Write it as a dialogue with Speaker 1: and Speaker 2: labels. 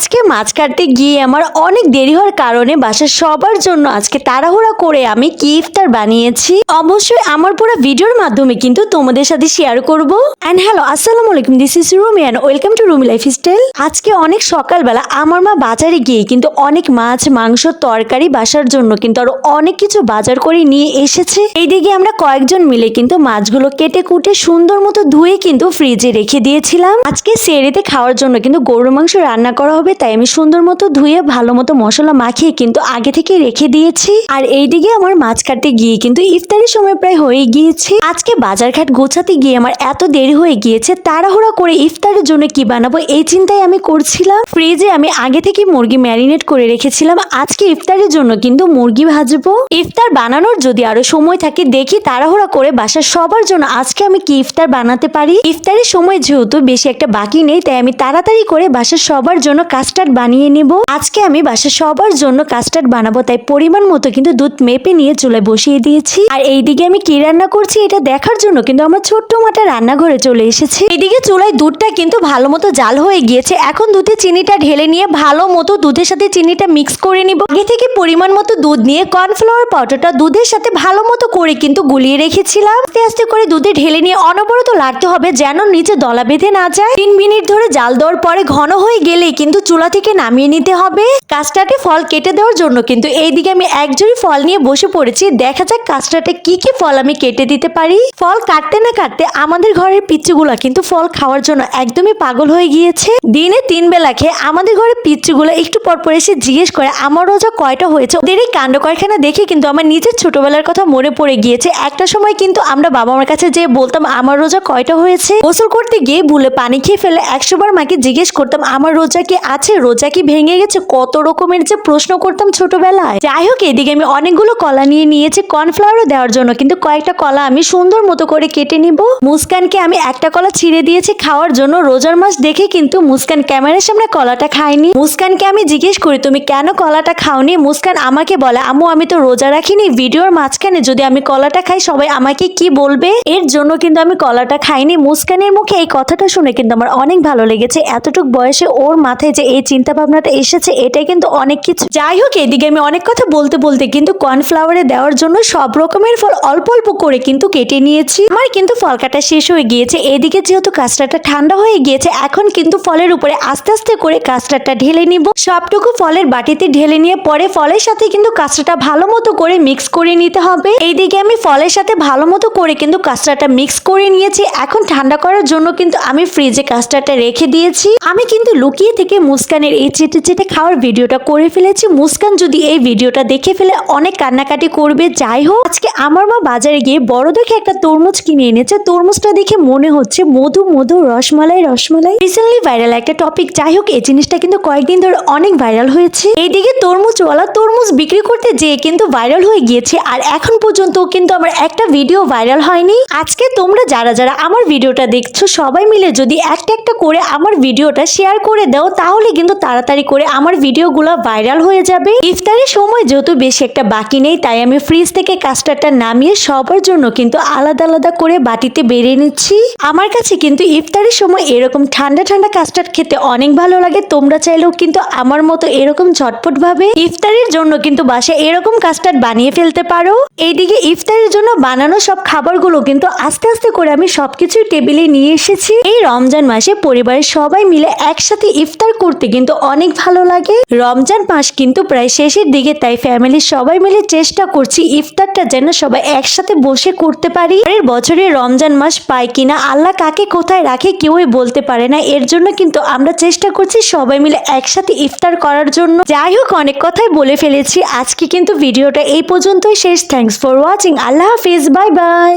Speaker 1: আজকে মাছ কাটতে গিয়ে আমার অনেক দেরি হওয়ার কারণে বাসার সবার জন্য আজকে তাড়াহুড়া করে আমি কি ইফতার বানিয়েছি। অবশ্যই আমার পুরো ভিডিওর মাধ্যমে কিন্তু তোমাদের সাথে শেয়ার করব। অ্যান্ড হ্যালো আসসালামু আলাইকুম this is Rumi and welcome to Rumi life style আজকে অনেক সকালবেলা আমার মা বাজারে গিয়ে কিন্তু অনেক মাছ, মাংস, তরকারি বাসার জন্য কিন্তু আরও অনেক কিছু বাজার করে নিয়ে এসেছে। এইদিকে আমরা কয়েকজন মিলে কিন্তু মাছগুলো কেটে কুটে সুন্দর মতো ধুয়ে কিন্তু ফ্রিজে রেখে দিয়েছিলাম। আজকে সেরেতে খাওয়ার জন্য কিন্তু গরুর মাংস রান্না করা হবে। তাই আমি সুন্দর মতো ধুয়ে ভালো মতো মশলা মাখিয়ে কিন্তু আগে থেকে রেখে দিয়েছি। আর এইদিকে আমার মাছ কাটতে গিয়ে কিন্তু ইফতারের সময় প্রায় হয়ে গিয়েছে। আজকে বাজার ঘাট গোছাতে গিয়ে আমার এত দেরি হয়ে গিয়েছে, তাড়াহুড়া করে ইফতারের জন্য কি বানাবো এই চিন্তায় আমি করছিলাম। ফ্রিজে আমি আগে থেকে মুরগি ম্যারিনেট করে রেখেছিলাম, আজকে ইফতারের জন্য কিন্তু মুরগি ভাজবো। ইফতার বানানোর যদি আরও সময় থাকে, দেখি তাড়াহুড়া করে বাসার সবার জন্য আজকে আমি কি ইফতার বানাতে পারি। ইফতারের সময় যেহেতু বেশি একটা বাকি নেই, তাই আমি তাড়াতাড়ি করে বাসার সবার জন্য কাস্টার্ড বানিয়ে নেব। আজকে আমি বাসা সবার জন্য কাস্টার্ড বানাবো, তাই পরিমাণ মতো কিন্তু দুধ মেপে নিয়ে চুলায় বসিয়ে দিয়েছি। আর এইদিকে আমি কি রান্না করছি এটা দেখার জন্য কিন্তু আমার ছোট্ট মাটা রান্নাঘরে চলে এসেছে। এদিকে চুলায় দুধটা কিন্তু ভালো মতো জাল হয়ে গিয়েছে। এখন দুধে চিনিটা ঢেলে নিয়ে ভালো মতো দুধের সাথে চিনিটা মিক্স করে নিব। আগে থেকে পরিমাণ মতো দুধ নিয়ে কর্নফ্লাওয়ার পাউডারটা দুধের সাথে ভালো মতো করে কিন্তু গুলিয়ে রেখেছিলাম। আস্তে আস্তে করে দুধে ঢেলে নিয়ে অনবরত লাড়তে হবে যেন নিচে দলা বেঁধে না যায়। তিন মিনিট ধরে জাল দেওয়ার পরে ঘন হয়ে গেলেই কিন্তু চুলা থেকে নামিয়ে নিতে হবে। কাস্টার্ডে ফল কেটে দেওয়ার জন্য কিন্তু এইদিকে আমি একজনই ফল নিয়ে বসে পড়েছি। দেখা যাক কাস্টার্ডে কি কি ফল আমি কেটে দিতে পারি। ফল কাটতে না কাটতে আমাদের ঘরের পিচ্চুগুলা কিন্তু ফল খাওয়ার জন্য একদমই পাগল হয়ে গিয়েছে। দিনে তিন বেলা খেয়ে আমাদের ঘরের পিচ্চুগুলো একটু পর পর এসে জিজ্ঞেস করে, আমার রোজা কয়টা হয়েছে? ওদের এই কাণ্ড কারখানা দেখে কিন্তু আমার নিজের ছোটবেলার কথা মনে পড়ে গিয়েছে। একটা সময় কিন্তু আমরা বাবা মার কাছে যে বলতাম, আমার রোজা কয়টা হয়েছে? গোসল করতে গিয়ে ভুলে পানি খেয়ে ফেলে একশোবার মাকে জিজ্ঞেস করতাম, আমার রোজা কি আছে, রোজা কি ভেঙে গেছে? কত রকমের যে প্রশ্ন করতাম ছোটবেলায়। যাই হোক, এদিকে আমি অনেকগুলো কলা নিয়ে নিয়েছি, কর্নফ্লাওয়ারও দেওয়ার জন্য, কিন্তু কয়েকটা কলা আমি সুন্দর মতো করে কেটে নিব। মুস্কানকে আমি একটা কলা ছিঁড়ে দিয়েছি খাওয়ার জন্য, রোজার মাস দেখে কিন্তু মুস্কান ক্যামেরার সামনে কলাটা খায়নি। মুস্কানকে আমি জিজ্ঞেস করি, তুমি কেন কলাটা খাওনি? মুস্কান আমাকে বলে, আম্মু, আমি তো রোজা রাখিনি, ভিডিওর মাঝখানে যদি আমি কলাটা খাই, সবাই আমাকে কি বলবে? এর জন্য কিন্তু আমি কলাটা খাইনি। মুস্কানের মুখে এই কথাটা শুনে কিন্তু আমার অনেক ভালো লেগেছে। এতটুক বয়সে ওর মাথায় যে এই চিন্তা ভাবনাটা এসেছে, এটাই কিন্তু অনেক কিছু। যাই হোক, এদিকে আমি অনেক কথা বলতে বলতে কিন্তু কর্নফ্লাওয়ারে দেওয়ার জন্য সব রকমের ফল অল্প অল্প করে কিন্তু কেটে নিয়েছি। আমার কিন্তু ফল কাটা শেষ হয়ে গিয়েছে। এদিকে যেহেতু কাস্টারটা ঠান্ডা হয়ে গিয়েছে, এখন কিন্তু ফলের উপরে আস্তে আস্তে করে কাস্টারটা ঢেলে নিব। সবটুকু ফলের বাটিতে ঢেলে নিয়ে পরে ফলের সাথে কিন্তু কাস্টারটা ভালো মতো করে মিক্স করে নিতে হবে। এইদিকে আমি ফলের সাথে ভালো মতো করে কিন্তু কাস্টারটা মিক্স করে নিয়েছি। এখন ঠান্ডা করার জন্য কিন্তু আমি ফ্রিজে কাস্টারটা রেখে দিয়েছি। আমি কিন্তু লুকিয়ে থেকে মুস্কানের এই চেটে চেটে খাওয়ার ভিডিওটা করে ফেলেছি। মুস্কান যদি এই ভিডিওটা দেখে ফেলে, অনেক কান্নাকাটি করবে। যাই হোক, আজকে আমার মা বাজারে গিয়ে বড় দেখে একটা তরমুজ কিনে এনেছে। তরমুজটা দেখে মনে হচ্ছে মধু মধু, রসমালাই রসমালাই। রিসেন্টলি ভাইরাল একটা টপিক যাই হোক, এই জিনিসটা কিন্তু কয়েকদিন ধরে অনেক ভাইরাল হয়েছে। এইদিকে তরমুজওয়ালা তরমুজ বিক্রি করতে যেয়ে কিন্তু ভাইরাল হয়ে গিয়েছে। আর এখন পর্যন্ত কিন্তু আমার একটা ভিডিও ভাইরাল হয়নি। আজকে তোমরা যারা যারা আমার ভিডিওটা দেখছ, সবাই মিলে যদি একটা একটা করে আমার ভিডিওটা শেয়ার করে দাও, তাহলে কিন্তু তাড়াতাড়ি করে আমার ভিডিওগুলো ভাইরাল হয়ে যাবে। ইফতারের সময় যেহেতু বেশি একটা বাকি নেই, তাই আমি ফ্রিজ থেকে কাস্টারটা নামিয়ে সবার জন্য কিন্তু আলাদা আলাদা করে বাটিতে বেড়ে নিচ্ছি। আমার কাছে কিন্তু ইফতারের সময় এরকম ঠান্ডা ঠান্ডা কাস্টার্ড খেতে অনেক ভালো লাগে। তোমরা চাইলেও কিন্তু আমার মতো এরকম ঝটপট ভাবে ইফতারের জন্য কিন্তু বাসায় এরকম কাস্টার্ড বানিয়ে ফেলতে পারো। এইদিকে ইফতারের জন্য বানানো সব খাবারগুলো কিন্তু আস্তে আস্তে করে আমি সবকিছু টেবিলে নিয়ে এসেছি। এই রমজান মাসে পরিবারের সবাই মিলে একসাথে ইফতার করতে কিন্তু অনেক ভালো লাগে। রমজান মাস কিন্তু প্রায় শেষের দিকে, তাই ফ্যামিলির সবাই মিলে চেষ্টা করছি ইফতারটা যেন সবাই একসাথে বসে করতে পারি। পরের বছরে রমজান মাস পাই কিনা, আল্লাহ কাকে কোথায় রাখে কেউই বলতে পারে না। এর জন্য কিন্তু আমরা চেষ্টা করছি সবাই মিলে একসাথে ইফতার করার জন্য। যাই হোক, অনেক কথাই বলে ফেলেছি। আজকে কিন্তু ভিডিওটা এই পর্যন্তই। শেষ। থ্যাঙ্কস ফর ওয়াচিং আল্লাহ হাফিজ। Bye bye